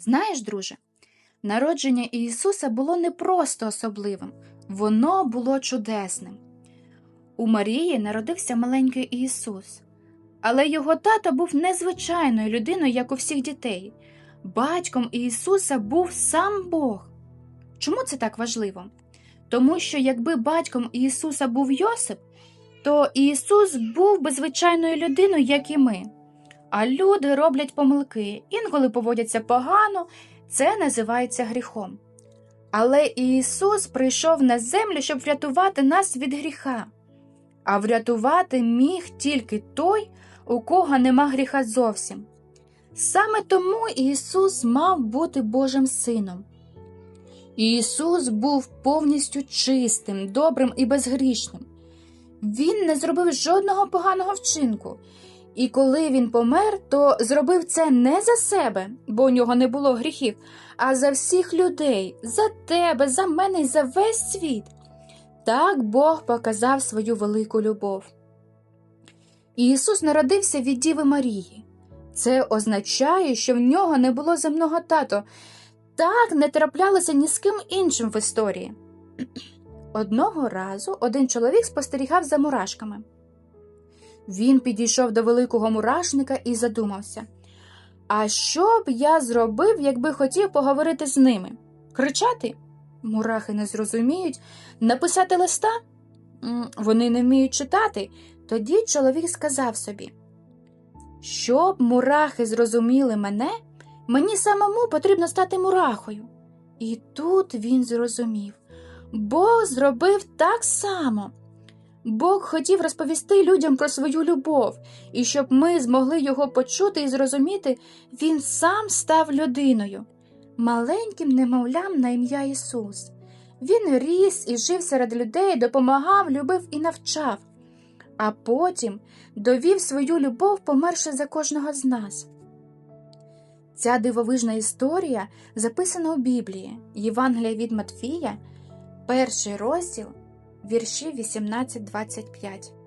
Знаєш, друже, народження Ісуса було не просто особливим, воно було чудесним. У Марії народився маленький Ісус, але його тато був незвичайною людиною, як у всіх дітей. Батьком Ісуса був сам Бог. Чому це так важливо? Тому що якби батьком Ісуса був Йосип, то Ісус був би звичайною людиною, як і ми. А люди роблять помилки, інколи поводяться погано, це називається гріхом. Але Ісус прийшов на землю, щоб врятувати нас від гріха. А врятувати міг тільки той, у кого нема гріха зовсім. Саме тому Ісус мав бути Божим Сином. Ісус був повністю чистим, добрим і безгрішним. Він не зробив жодного поганого вчинку. І коли він помер, то зробив це не за себе, бо у нього не було гріхів, а за всіх людей, за тебе, за мене і за весь світ. Так Бог показав свою велику любов. Ісус народився від Діви Марії. Це означає, що в нього не було земного тато. Так не траплялося ні з ким іншим в історії. Одного разу один чоловік спостерігав за мурашками. Він підійшов до великого мурашника і задумався. А що б я зробив, якби хотів поговорити з ними? Кричати? Мурахи не зрозуміють. Написати листа? Вони не вміють читати. Тоді чоловік сказав собі: Щоб мурахи зрозуміли мене, мені самому потрібно стати мурахою. І тут він зрозумів. Бог зробив так само. Бог хотів розповісти людям про свою любов, і щоб ми змогли його почути і зрозуміти, він сам став людиною, маленьким немовлям на ім'я Ісус. Він ріс і жив серед людей, допомагав, любив і навчав, а потім довів свою любов, померши за кожного з нас. Ця дивовижна історія записана у Біблії, Євангелія від Матфія, перший розділ, вірші 18-25.